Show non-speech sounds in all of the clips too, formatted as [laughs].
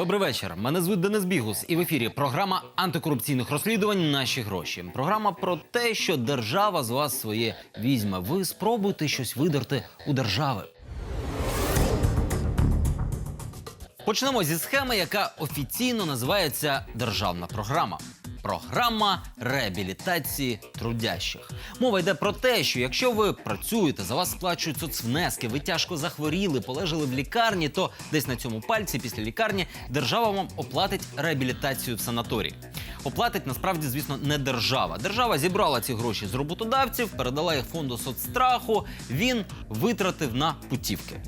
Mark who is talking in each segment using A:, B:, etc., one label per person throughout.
A: Добрий вечір. Мене звуть Денис Бігус, і в ефірі програма антикорупційних розслідувань Наші гроші. Програма про те, що держава з вас своє візьме. Ви спробуйте щось видерти у держави. Почнемо зі схеми, яка офіційно називається державна програма. Програма реабілітації трудящих. Мова йде про те, що якщо ви працюєте, за вас сплачують соцвнески, ви тяжко захворіли, полежали в лікарні, то десь на цьому пальці після лікарні держава вам оплатить реабілітацію в санаторії. Оплатить насправді, звісно, не держава. Держава зібрала ці гроші з роботодавців, передала їх фонду соцстраху. Він витратив на путівки.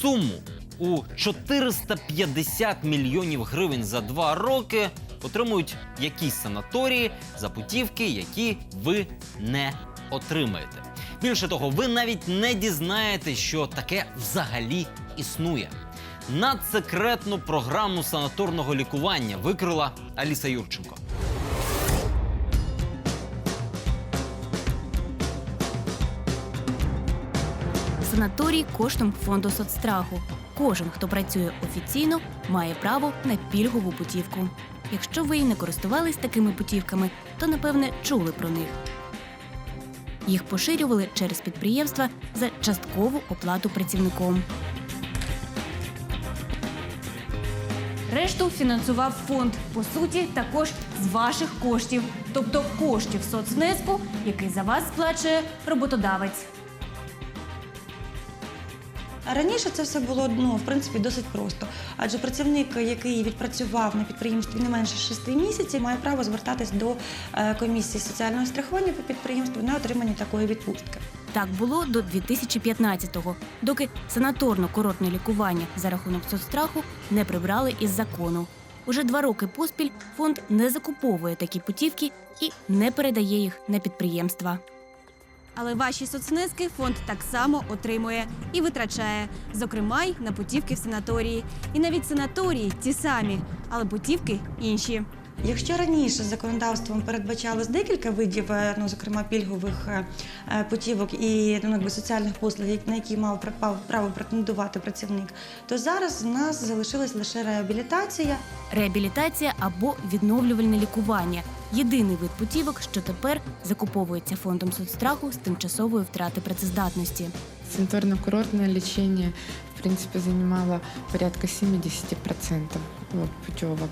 A: Суму у 450 мільйонів гривень за два роки отримують якісь санаторії за путівки, які ви не отримаєте. Більше того, ви навіть не дізнаєтесь, що таке взагалі існує. Надсекретну програму санаторного лікування викрила Аліса Юрченко.
B: Санаторій коштом фонду соцстраху. Кожен, хто працює офіційно, має право на пільгову путівку. Якщо ви і не користувались такими путівками, то напевне чули про них. Їх поширювали через підприємства за часткову оплату працівником. Решту фінансував фонд, по суті, також з ваших коштів, тобто коштів соцвнеску, який за вас сплачує роботодавець.
C: Раніше це все було ну, в принципі досить просто. Адже працівник, який відпрацював на підприємстві не менше 6 місяців, має право звертатись до е, комісії соціального страхування по підприємству на отримання такої відпустки.
B: Так було до 2015-го, доки санаторно-курортне лікування за рахунок соцстраху не прибрали із закону. Уже два роки поспіль фонд не закуповує такі путівки і не передає їх на підприємства.
D: Але ваші соцнески фонд так само отримує і витрачає, зокрема й на путівки в санаторії. І навіть санаторії ті самі, але путівки інші.
C: Якщо раніше законодавством передбачалось декілька видів, е, ну зокрема пільгових е, е, путівок і ну, якби соціальних послуг, на які мав право претендувати працівник, то зараз в нас залишилась лише реабілітація.
B: Реабілітація або відновлювальне лікування єдиний вид путівок, що тепер закуповується фондом соцстраху з тимчасової втрати працездатності.
E: Санаторно-курортное лечение, в принципе, занимало порядка 70% вот, путевок,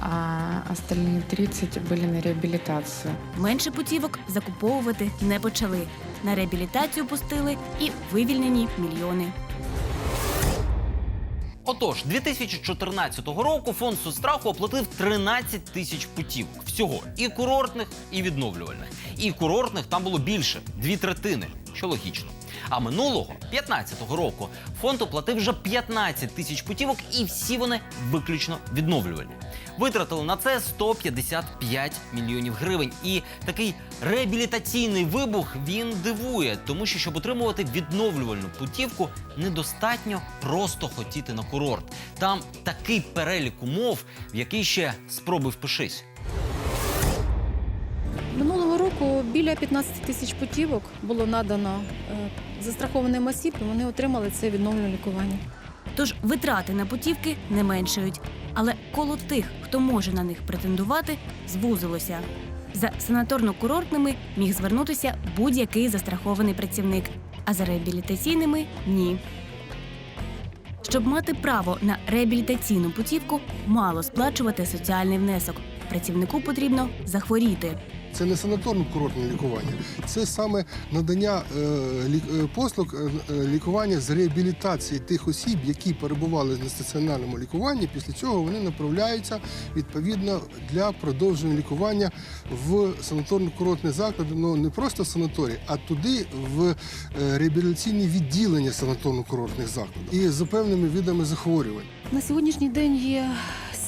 E: а остальные 30 были на реабилитацию.
B: Менше путівок закуповувати не почали. На реабілітацію пустили і вивільнені мільйони.
A: Отож, 2014 року фонд соцстраху оплатив 13 тисяч путівок. Всього і курортних, і відновлювальних. І курортних там було більше дві третини, що логічно. А минулого, 15-го року, фонд оплатив вже 15 тисяч путівок, і всі вони виключно відновлювальні. Витратили на це 155 мільйонів гривень. І такий реабілітаційний вибух він дивує, тому що щоб отримувати відновлювальну путівку, недостатньо просто хотіти на курорт. Там такий перелік умов, в який ще спробуй впишись.
F: Минулого року біля 15 тисяч путівок було надано е, застрахованим осіб, і вони отримали це відновлене лікування.
B: Тож витрати на путівки не меншають. Але коло тих, хто може на них претендувати, звузилося. За санаторно-курортними міг звернутися будь-який застрахований працівник, а за реабілітаційними ні. Щоб мати право на реабілітаційну путівку, мало сплачувати соціальний внесок. Працівнику потрібно захворіти.
G: Це не санаторно-курортне лікування, це саме надання е, е, послуг е, лікування з реабілітації тих осіб, які перебували на стаціонарному лікуванні. Після цього вони направляються відповідно для продовження лікування в санаторно-курортний заклад. Ну не просто в санаторій, а туди в реабілітаційні відділення санаторно-курортних закладів і за певними видами захворювань.
F: На сьогоднішній день є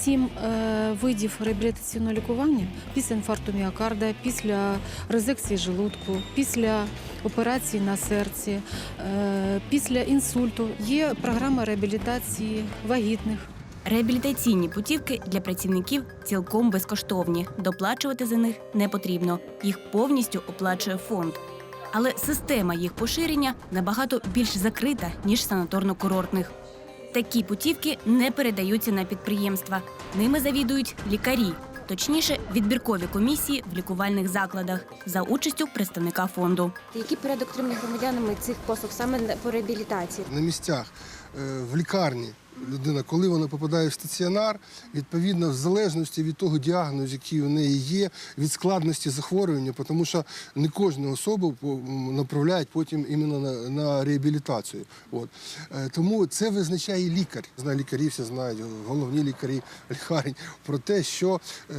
F: сім е, видів реабілітаційного лікування після інфаркту міокарда, після резекції желудку, після операції на серці, е, після інсульту. Є програма реабілітації вагітних.
B: Реабілітаційні путівки для працівників цілком безкоштовні. Доплачувати за них не потрібно. Їх повністю оплачує фонд. Але система їх поширення набагато більш закрита, ніж санаторно-курортних. Такі путівки не передаються на підприємства. Ними завідують лікарі, точніше, відбіркові комісії в лікувальних закладах за участю представника фонду.
H: Який порядок отримання громадянами цих послуг саме по реабілітації?
G: На місцях е, в лікарні людина, коли вона попадає в стаціонар, відповідно, в залежності від того діагнозу, який у неї є, від складності захворювання, тому що не кожну особу направляють потім іменно на, на реабілітацію. От. Е, Тому це визначає лікар. Знає лікарі, всі знають, головні лікарі [laughs] лікарень про те, що е,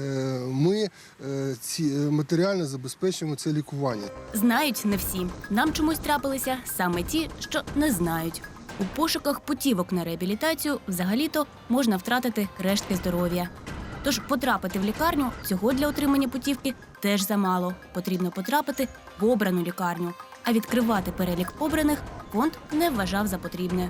G: ми е, ці матеріально забезпечуємо це лікування.
B: Знають не всі. Нам чомусь трапилися саме ті, що не знають. У пошуках путівок на реабілітацію взагалі-то можна втратити рештки здоров'я. Тож потрапити в лікарню цього для отримання путівки теж замало. Потрібно потрапити в обрану лікарню. А відкривати перелік обраних фонд не вважав за потрібне.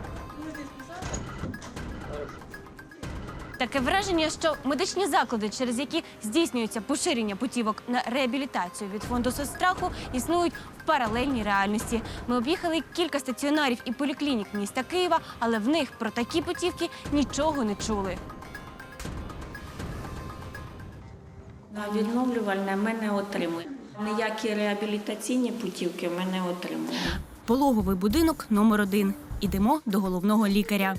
D: Таке враження, що медичні заклади, через які здійснюється поширення путівок на реабілітацію від фонду соцстраху, існують в паралельній реальності. Ми об'їхали кілька стаціонарів і поліклінік міста Києва, але в них про такі путівки нічого не чули.
I: На відновлювальне ми не отримуємо. Ніякі реабілітаційні путівки ми не отримуємо.
B: Пологовий будинок номер один. Ідемо до головного лікаря.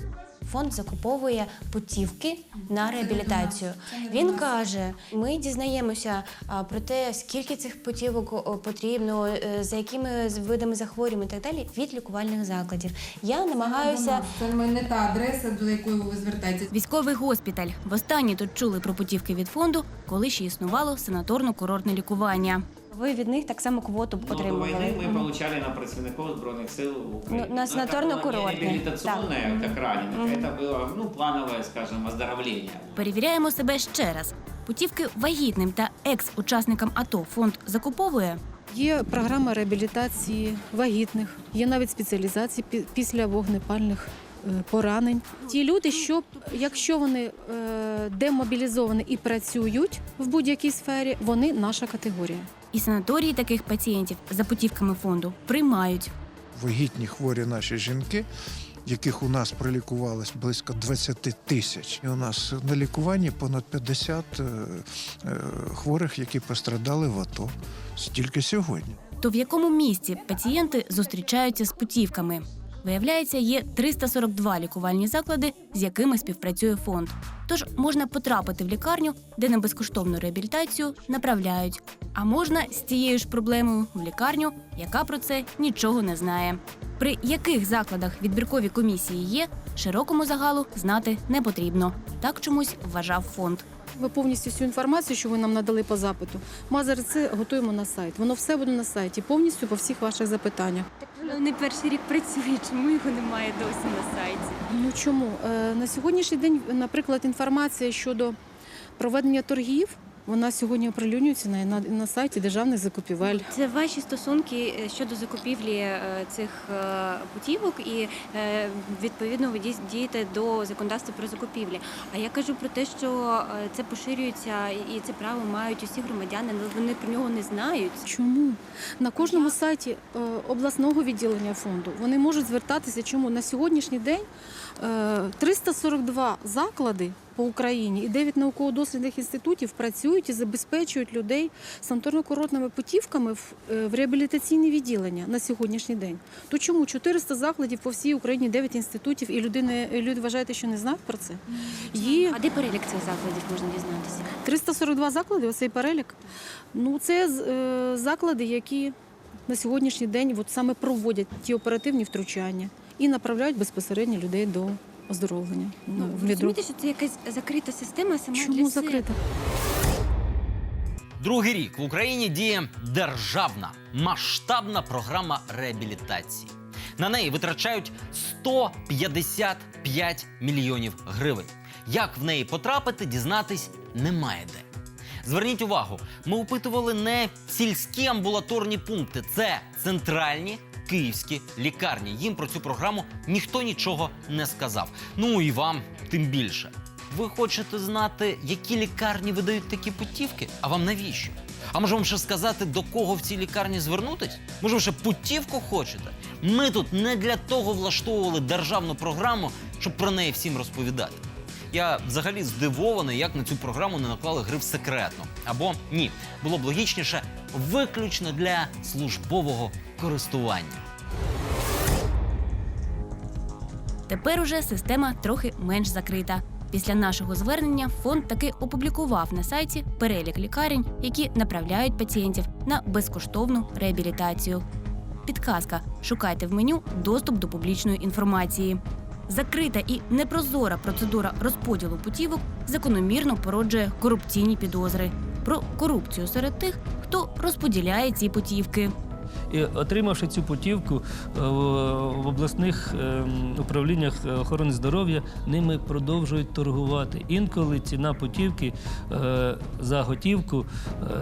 H: Фонд закуповує путівки на реабілітацію. Він каже: ми дізнаємося про те, скільки цих путівок потрібно, е, за якими з- видами захворювань і так далі від лікувальних закладів. Я намагаюся.
J: Це не та адреса, до якої ви звертаєтесь.
B: Військовий госпіталь. Востаннє тут чули про путівки від фонду, коли ще існувало санаторно-курортне лікування.
H: Ви від них так само квоту
K: Ну, до
H: отримували.
K: войны мы
H: Мгм.
K: получали на працівників Збройних сил України.
H: Ну, на
K: это
H: санаторно-курортные.
K: было не реабилитационное,
H: Так.
K: как раненых,
H: Мгм.
K: это было, ну, плановое, скажем, оздоровление.
B: Перевіряємо себе ще раз. Путівки вагітним та екс-учасникам АТО фонд закуповує.
F: Є програма реабілітації вагітних, є навіть спеціалізації пі- після вогнепальних е, поранень. Ті люди, що якщо вони е, демобілізовані і працюють в будь-якій сфері, вони наша категорія.
B: І санаторії таких пацієнтів за путівками фонду приймають.
L: вагітні хворі наші жінки, яких у нас пролікувалось близько 20 тисяч. І у нас на лікуванні понад 50 е, е, хворих, які пострадали в АТО. Стільки сьогодні.
B: То в якому місці пацієнти зустрічаються з путівками? Виявляється, є 342 лікувальні заклади, з якими співпрацює фонд. Тож можна потрапити в лікарню, де на безкоштовну реабілітацію направляють. А можна з цією ж проблемою в лікарню, яка про це нічого не знає. При яких закладах відбіркові комісії є, широкому загалу знати не потрібно. Так чомусь вважав фонд.
F: Ви повністю всю інформацію, що ви нам надали по запиту, зараз це готуємо на сайт. Воно все буде на сайті, повністю по всіх ваших запитаннях.
D: Вони перший рік працює, чому його немає досі на сайті?
F: Ну чому Е, на сьогоднішній день, наприклад, інформація щодо проведення торгів, вона сьогодні оприлюднюється на, на, на сайті державних закупівель.
D: Це ваші стосунки е, щодо закупівлі е, цих е, путівок, і відповідно ви дієте до законодавства про закупівлі. А я кажу про те, що це поширюється і це право мають усі громадяни, але вони про нього не знають.
F: Чому на кожному сайті е, обласного відділення фонду вони можуть звертатися? Чому на сьогоднішній день е, 342 заклади по Україні і 9 науково-дослідних інститутів працюють і забезпечують людей санаторно-курортними путівками в, е, реабілітаційні відділення на сьогоднішній день. То чому 400 закладів по всій Україні, 9 інститутів, і людини люди вважаєте, що не знають про це? Є
D: А де перелік цих закладів можна дізнатися?
F: 342 заклади, оцей перелік. Ну, це е, заклади, які на сьогоднішній день от саме проводять ті оперативні втручання і направляють безпосередньо людей до оздоровлення. Ну, в
D: розумієте, що це якась закрита система сама для
F: Чому
D: себе?
F: закрита?
A: Другий рік в Україні діє державна масштабна програма реабілітації. На неї витрачають 155 мільйонів гривень. Як в неї потрапити, дізнатись немає де. Зверніть увагу, ми опитували не сільські амбулаторні пункти, це центральні київські лікарні. Їм про цю програму ніхто нічого не сказав. Ну і вам тим більше. Ви хочете знати, які лікарні видають такі путівки? А вам навіщо? А може вам ще сказати, до кого в цій лікарні звернутись? Може, ви ще путівку хочете? Ми тут не для того влаштовували державну програму, щоб про неї всім розповідати. Я взагалі здивований, як на цю програму не наклали гриф секретно. Або ні, було б логічніше виключно для службового користування.
B: Тепер уже система трохи менш закрита. Після нашого звернення фонд таки опублікував на сайті перелік лікарень, які направляють пацієнтів на безкоштовну реабілітацію. Підказка: шукайте в меню доступ до публічної інформації. Закрита і непрозора процедура розподілу путівок закономірно породжує корупційні підозри про корупцію серед тих, хто розподіляє ці путівки.
M: І отримавши цю путівку е, в обласних ем, управліннях охорони здоров'я, ними продовжують торгувати. Інколи ціна путівки е, за готівку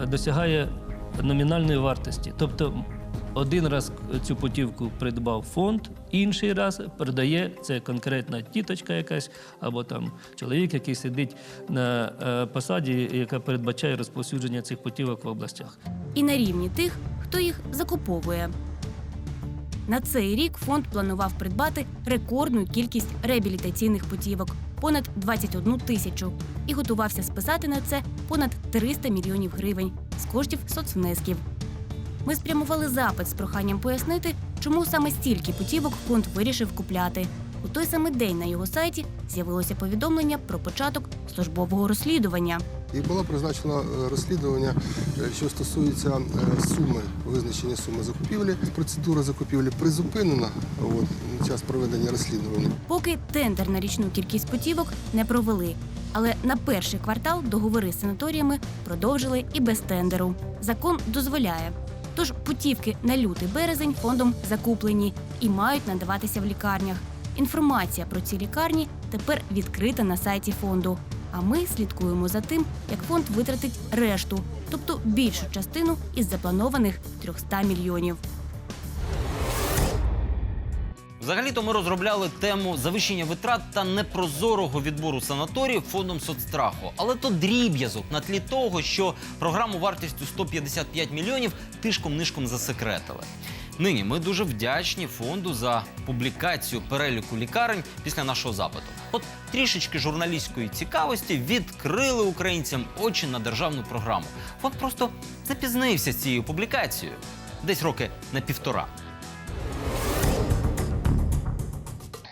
M: е, досягає номінальної вартості. Тобто один раз цю путівку придбав фонд, інший раз продає це конкретна тіточка якась або там чоловік, який сидить на е, посаді, яка передбачає розповсюдження цих путівок в областях.
B: і на рівні тих, хто їх закуповує. На цей рік фонд планував придбати рекордну кількість реабілітаційних путівок понад 21 тисячу і готувався списати на це понад 300 мільйонів гривень з коштів соцвнесків. Ми спрямували запит з проханням пояснити, чому саме стільки путівок фонд вирішив купляти. У той самий день на його сайті з'явилося повідомлення про початок службового розслідування.
G: І було призначено е, розслідування, е, що стосується е, суми, визначення суми закупівлі. Процедура закупівлі призупинена от, на час проведення розслідування.
B: Поки тендер на річну кількість путівок не провели. Але на перший квартал договори з санаторіями продовжили і без тендеру. Закон дозволяє. Тож путівки на лютий березень фондом закуплені і мають надаватися в лікарнях. Інформація про ці лікарні тепер відкрита на сайті фонду. А ми слідкуємо за тим, як фонд витратить решту, тобто більшу частину із запланованих 300 мільйонів.
A: Взагалі-то ми розробляли тему завищення витрат та непрозорого відбору санаторіїв фондом соцстраху. Але то дріб'язок на тлі того, що програму вартістю 155 мільйонів тишком-нишком засекретили. Нині ми дуже вдячні фонду за публікацію переліку лікарень після нашого запиту. От трішечки журналістської цікавості відкрили українцям очі на державну програму. Фонд просто запізнився з цією публікацією десь роки на півтора.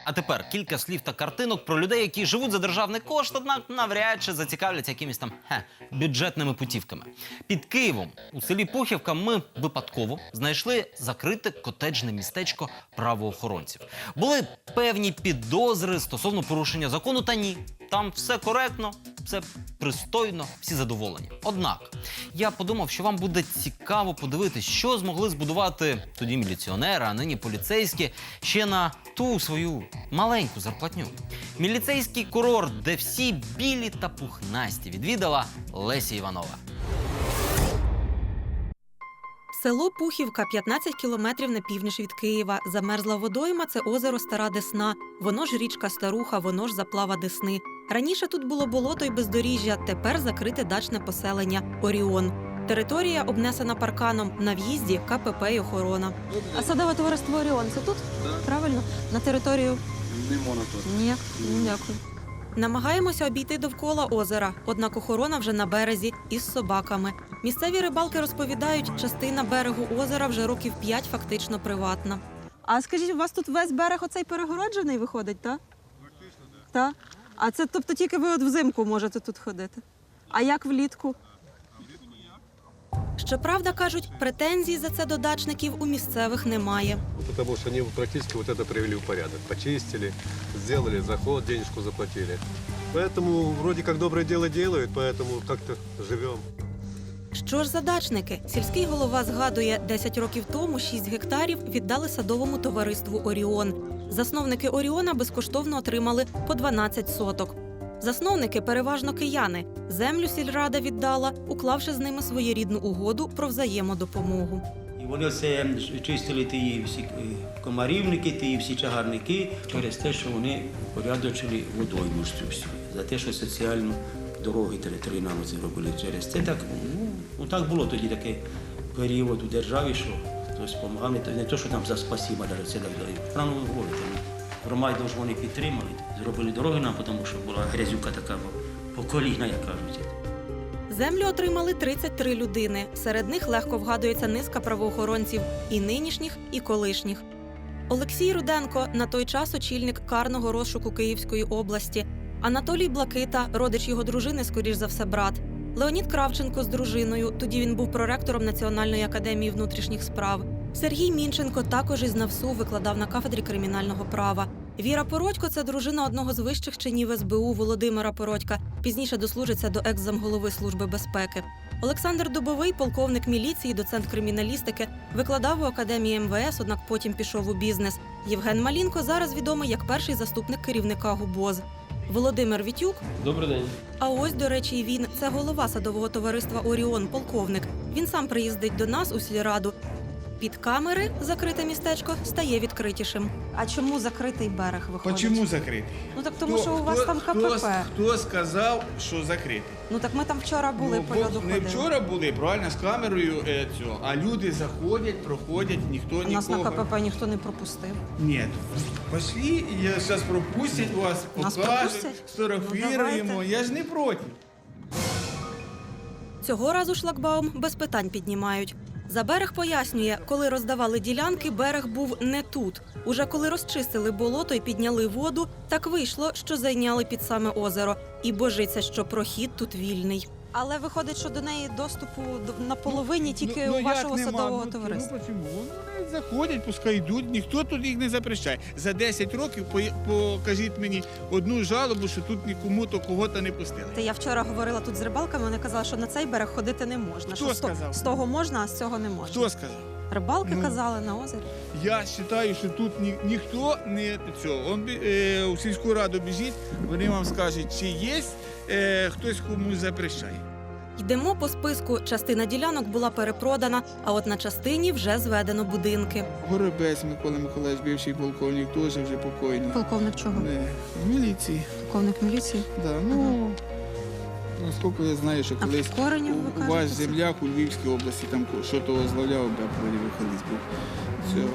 A: А тепер кілька слів та картинок про людей, які живуть за державний кошт, однак навряд чи зацікавляться якимись там хе, бюджетними путівками. Під Києвом у селі Пухівка ми випадково знайшли закрите котеджне містечко правоохоронців. Були певні підозри стосовно порушення закону, та ні. Там все коректно, все пристойно, всі задоволені. Однак я подумав, що вам буде цікаво подивитись, що змогли збудувати тоді міліціонери, а нині поліцейські ще на ту свою маленьку зарплатню. Міліцейський курорт, де всі білі та пухнасті, відвідала Леся Іванова.
N: Село Пухівка 15 кілометрів на північ від Києва. Замерзла водойма це озеро Стара Десна. Воно ж річка Старуха, воно ж заплава Десни. Раніше тут було болото й бездоріжжя, тепер закрите дачне поселення Оріон. Територія обнесена парканом на в'їзді КПП й охорона. А садове товариство Оріон це тут? Правильно? На територію ні, дякую. Намагаємося обійти довкола озера, однак охорона вже на березі із собаками. Місцеві рибалки розповідають, частина берегу озера вже років п'ять фактично приватна.
O: А скажіть, у вас тут весь берег оцей перегороджений виходить, так? Практично, так. Так? А це тобто тільки ви от взимку можете тут ходити. А як влітку?
N: Щоправда, кажуть, претензій за це до дачників у місцевих немає.
P: Потому что они практически вот это привели в порядок. Почистили, сделали заход, денежку заплатили. Поэтому вроде как доброе дело делают, поэтому как-то живем.
N: Що ж за дачники? Сільський голова згадує, 10 років тому 6 гектарів віддали садовому товариству Оріон. Засновники Оріона безкоштовно отримали по 12 соток. Засновники переважно кияни. Землю сільрада віддала, уклавши з ними своєрідну угоду про взаємодопомогу.
Q: Вони це чистили ті всі е, комарівники, ті всі чагарники через те, що вони порядочили водойму всю. За те, що соціальну дороги територіальну це робили через це. Так, ну, ну, так було тоді такий період у державі, що хтось допомагав. Не то, що там за спасіба, навіть це. Правильно ви говорите. Громаду ж вони підтримали, зробили дороги нам, тому що була грязюка така по як кажуть.
N: Землю отримали 33 людини. Серед них легко вгадується низка правоохоронців і нинішніх, і колишніх. Олексій Руденко на той час очільник карного розшуку Київської області. Анатолій Блакита, родич його дружини, скоріш за все, брат. Леонід Кравченко з дружиною. Тоді він був проректором Національної академії внутрішніх справ. Сергій Мінченко також із НАВСУ викладав на кафедрі кримінального права. Віра Породько це дружина одного з вищих чинів СБУ Володимира Породька. Пізніше дослужиться до екс-замголови Служби безпеки. Олександр Дубовий, полковник міліції, доцент криміналістики, викладав у академії МВС, однак потім пішов у бізнес. Євген Малінко зараз відомий як перший заступник керівника ГУБОЗ. Володимир Вітюк.
R: Добрий день.
N: А ось, до речі, і він це голова садового товариства Оріон, полковник. Він сам приїздить до нас у сільраду. Під камери закрите містечко стає відкритішим.
O: А чому закритий берег виходить?
S: Почему закритий?
O: Ну так тому що у вас там КПП.
S: Хто, хто сказав, що закритий?
O: Ну так ми там вчора були
S: ну,
O: по льоду
S: не
O: ходили.
S: вчора були, правильно, з камерою е, цього, а люди заходять, проходять, ніхто
O: У нас на
S: нікого.
O: КПП ніхто не пропустив.
S: Ні, пошли, я зараз пропустять вас,
O: Нас
S: покажуть,
O: пропустять? Ну,
S: сфотографіруємо. я ж не проти.
N: Цього разу шлагбаум без питань піднімають. За берег пояснює, коли роздавали ділянки, берег був не тут. Уже коли розчистили болото і підняли воду, так вийшло, що зайняли під саме озеро. І божиться, що прохід тут вільний.
O: Але виходить, що до неї доступу до- на половині тільки
S: ну,
O: у
S: як
O: вашого
S: нема?
O: садового
S: Ну,
O: товариства.
S: Ну, чому? Вони заходять, пускай йдуть, ніхто тут їх не запрещає. За 10 років по- покажіть мені одну жалобу, що тут нікому то кого-то не пустили.
O: Та я вчора говорила тут з рибалками, вони казали, що на цей берег ходити не можна.
S: Хто
O: що з то-
S: сказав?
O: з того можна, а з цього не можна.
S: Хто сказав?
O: Рибалки
S: Ну.
O: казали на озері.
S: Я вважаю, що тут ні, ніхто не цього. Он е, у сільську раду біжить, вони вам скажуть, чи є е, хтось комусь запрещає.
N: Йдемо по списку. Частина ділянок була перепродана, а от на частині вже зведено будинки.
S: Горобець Микола Миколаївич, бивший полковник, теж вже покойний.
O: Полковник чого?
S: Не, в міліції.
O: Полковник міліції.
S: Да, ну, наскільки я знаю, що колись
O: Коренів, ви
S: у, у
O: кажете,
S: ваш
O: це?
S: земляк у Львівській області там ко- що то возглавляв, колись був. Все.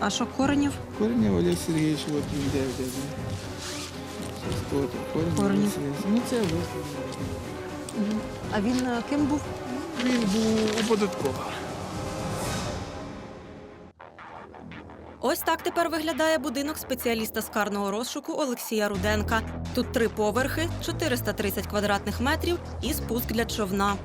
O: А що Коренів?
S: Коренів Олег Сергійович, от він де, де, де. Хто то? Коренів
O: Коренів.
S: Олег Сергійович. Ну, це ви.
O: А він е, ким був?
S: Він був у податкова.
N: Ось так тепер виглядає будинок спеціаліста з карного розшуку Олексія Руденка. Тут три поверхи, 430 квадратних метрів і спуск для човна.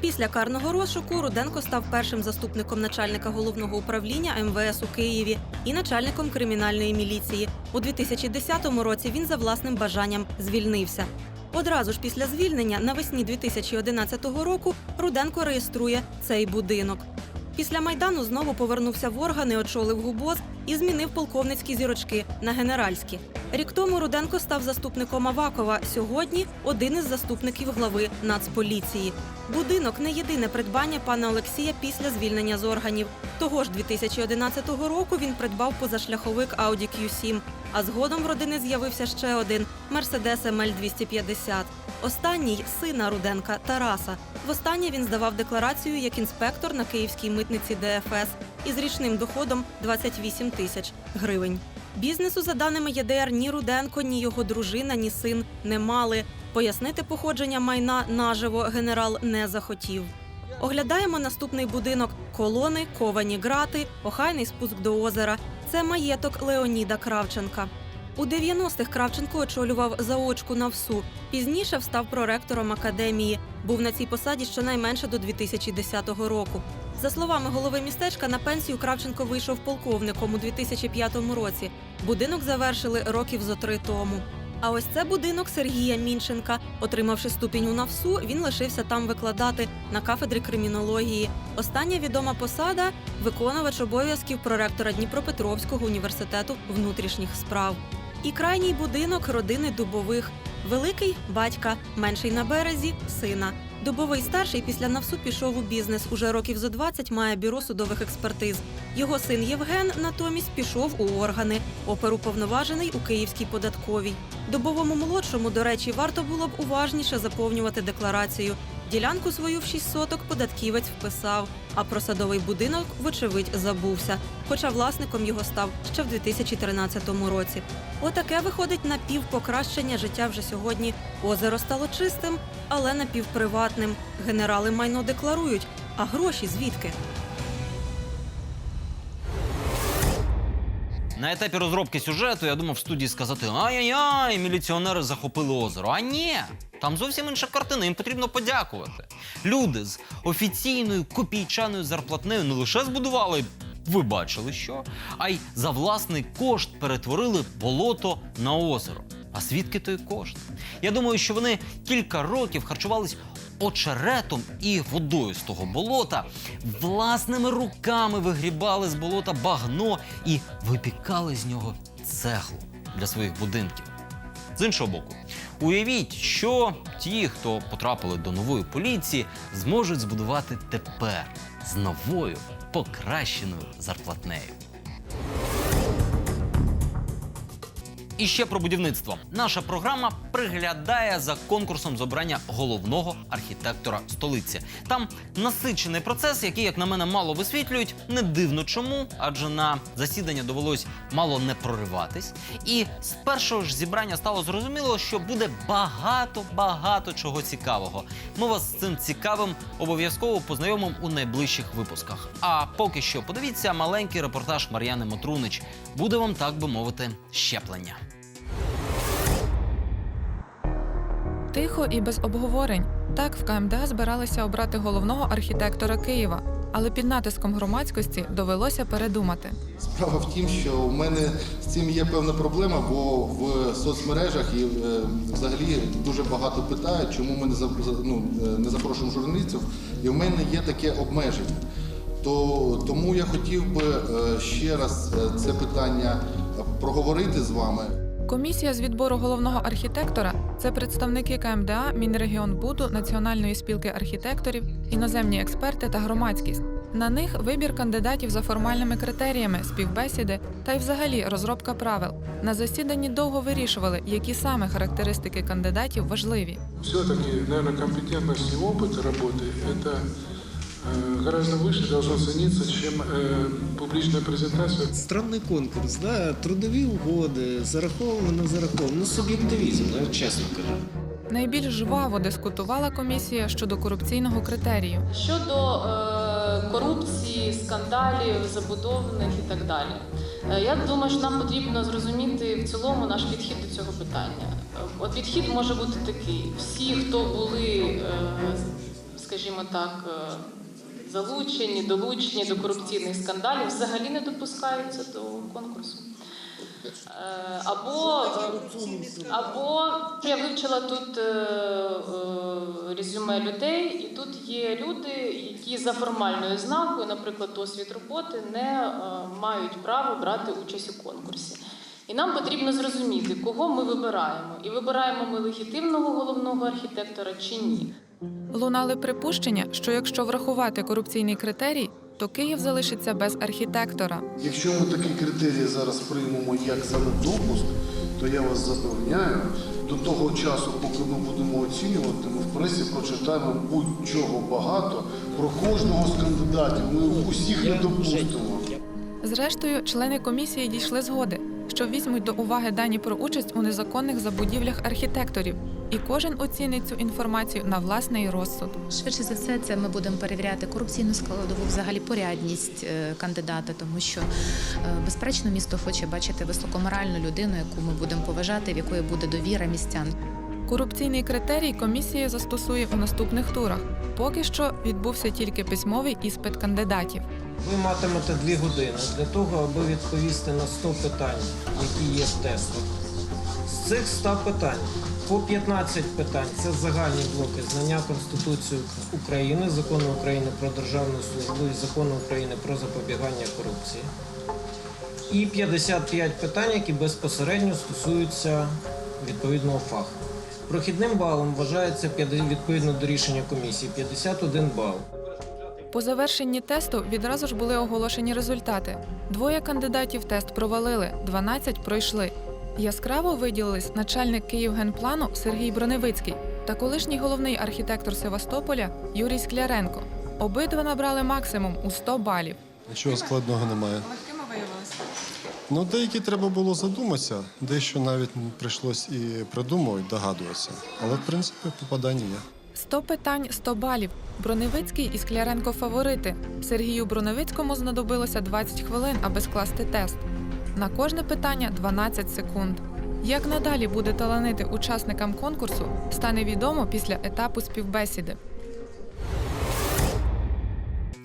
N: Після карного розшуку Руденко став першим заступником начальника головного управління МВС у Києві і начальником кримінальної міліції. У 2010 році він за власним бажанням звільнився. Одразу ж після звільнення навесні 2011 року Руденко реєструє цей будинок. Після майдану знову повернувся в органи, очолив ГУБОЗ і змінив полковницькі зірочки на генеральські. Рік тому Руденко став заступником Авакова. Сьогодні один із заступників глави Нацполіції. Будинок не єдине придбання пана Олексія після звільнення з органів. Того ж 2011 року він придбав позашляховик Audi Q7, а згодом в родини з'явився ще один Mercedes ML 250. Останній сина Руденка Тараса. Востаннє він здавав декларацію як інспектор на київській митниці ДФС із річним доходом 28 тисяч гривень. Бізнесу, за даними ЄДР, ні Руденко, ні його дружина, ні син не мали. Пояснити походження майна наживо генерал не захотів. Оглядаємо наступний будинок: колони, ковані грати, охайний спуск до озера. Це маєток Леоніда Кравченка. У 90-х Кравченко очолював заочку на ВСУ. Пізніше став проректором академії. Був на цій посаді щонайменше до 2010 року. За словами голови містечка, на пенсію Кравченко вийшов полковником у 2005 році. Будинок завершили років зо три тому. А ось це будинок Сергія Мінченка. Отримавши ступінь у НАВСУ, він лишився там викладати на кафедрі кримінології. Остання відома посада виконувач обов'язків проректора Дніпропетровського університету внутрішніх справ. І крайній будинок родини Дубових. Великий батька, менший на березі сина. Добовий старший після навсу пішов у бізнес. Уже років зо 20 має бюро судових експертиз. Його син Євген натомість пішов у органи. Оперу повноважений у Київській податковій. Добовому молодшому, до речі, варто було б уважніше заповнювати декларацію. Ділянку свою в 6 соток податківець вписав, а про садовий будинок, вочевидь, забувся. Хоча власником його став ще в 2013 році. Отаке виходить напівпокращення життя вже сьогодні. Озеро стало чистим, але напівприватним. Генерали майно декларують. А гроші звідки?
A: На етапі розробки сюжету я думав в студії сказати: ай-яй-яй, міліціонери захопили озеро. А ні, там зовсім інша картина, їм потрібно подякувати. Люди з офіційною копійчаною зарплатнею не лише збудували, ви бачили що, а й за власний кошт перетворили болото на озеро. А звідки той кошт? Я думаю, що вони кілька років харчувались очеретом і водою з того болота, власними руками вигрібали з болота багно і випікали з нього цеглу для своїх будинків. З іншого боку, уявіть, що ті, хто потрапили до нової поліції, зможуть збудувати тепер з новою покращеною зарплатнею. І ще про будівництво. Наша програма приглядає за конкурсом з головного архітектора столиці. Там насичений процес, який, як на мене, мало висвітлюють. Не дивно чому, адже на засідання довелось мало не прориватись. І з першого ж зібрання стало зрозуміло, що буде багато багато чого цікавого. Ми вас з цим цікавим обов'язково познайомимо у найближчих випусках. А поки що подивіться маленький репортаж Мар'яни Мотрунич. Буде вам, так би мовити, щеплення.
R: Тихо і без обговорень. Так в КМДА збиралися обрати головного архітектора Києва, але під натиском громадськості довелося передумати.
T: Справа в тім, що у мене з цим є певна проблема, бо в соцмережах і е, взагалі дуже багато питають, чому ми не ну, е, не запрошуємо журналістів, і в мене є таке обмеження. То тому я хотів би е, ще раз це питання проговорити з вами.
R: Комісія з відбору головного архітектора це представники КМДА, Мінрегіонбуду, Національної спілки архітекторів, іноземні експерти та громадськість. На них вибір кандидатів за формальними критеріями, співбесіди та й взагалі розробка правил. На засіданні довго вирішували, які саме характеристики кандидатів важливі.
U: Все-таки, наверное, компетентность и опыт работы – это э, гораздо выше должно цениться, чем э, публичная презентация.
V: Странний конкурс, да? трудові угоди, зараховано, не зараховано. Ну, суб'єктивізм, ну, чесно кажу.
R: Найбільш жваво дискутувала комісія щодо корупційного критерію.
W: Щодо е, корупції, скандалів, забудовних і так далі. Е, я думаю, що нам потрібно зрозуміти в цілому наш підхід до цього питання. От підхід може бути такий: всі, хто були, е, скажімо так, е, залучені, долучені до корупційних скандалів, взагалі не допускаються до конкурсу. Е, Або, або я вивчила тут е, е, резюме людей, і тут є люди, які за формальною знакою, наприклад, досвід роботи, не мають право брати участь у конкурсі. І нам потрібно зрозуміти, кого ми вибираємо. І вибираємо ми легітимного головного архітектора чи ні.
R: Лунали припущення, що якщо врахувати корупційний критерій, то Київ залишиться без архітектора.
T: Якщо ми такі критерії зараз приймемо як за недопуск, то я вас запевняю, до того часу, поки ми будемо оцінювати, ми в пресі прочитаємо будь-чого багато про кожного з кандидатів. Ми усіх не допустимо.
R: Зрештою, члени комісії дійшли згоди, що візьмуть до уваги дані про участь у незаконних забудівлях архітекторів, і кожен оцінить цю інформацію на власний розсуд.
X: Швидше за все, це ми будемо перевіряти корупційну складову, взагалі порядність е, кандидата, тому що е, безперечно місто хоче бачити високоморальну людину, яку ми будемо поважати, в якої буде довіра містян.
R: Корупційний критерій комісія застосує у наступних турах. Поки що відбувся тільки письмовий іспит кандидатів.
Y: Ви матимете дві години для того, аби відповісти на 100 питань, які є в тестах. З цих 100 питань по 15 питань це загальні блоки знання Конституції України, закону України про державну службу і закону України про запобігання корупції. І 55 питань, які безпосередньо стосуються відповідного фаху. Прохідним балом вважається відповідно до рішення комісії 51 бал.
R: По завершенні тесту відразу ж були оголошені результати. Двоє кандидатів тест провалили, 12 пройшли. Яскраво виділились начальник Київгенплану Сергій Броневицький та колишній головний архітектор Севастополя Юрій Скляренко. Обидва набрали максимум у 100 балів.
P: Нічого складного немає.
R: Легкими виявилися.
P: Ну, деякі треба було задуматися, дещо навіть прийшлось і придумувати, догадуватися. Але в принципі попадання є.
R: 100 питань 100 балів. Броневицький і Скляренко фаворити. Сергію Броневицькому знадобилося 20 хвилин, аби скласти тест. На кожне питання 12 секунд. Як надалі буде таланити учасникам конкурсу, стане відомо після етапу співбесіди.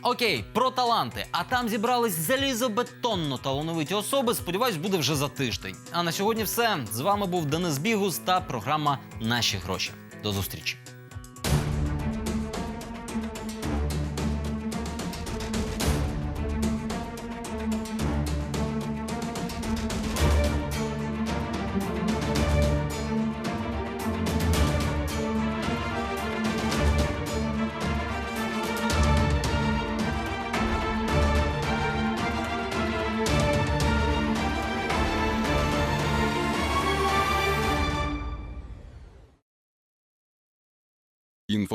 A: Окей, про таланти. А там зібрались залізобетонно талановиті особи. Сподіваюсь, буде вже за тиждень. А на сьогодні все. З вами був Денис Бігус та програма Наші гроші. До зустрічі.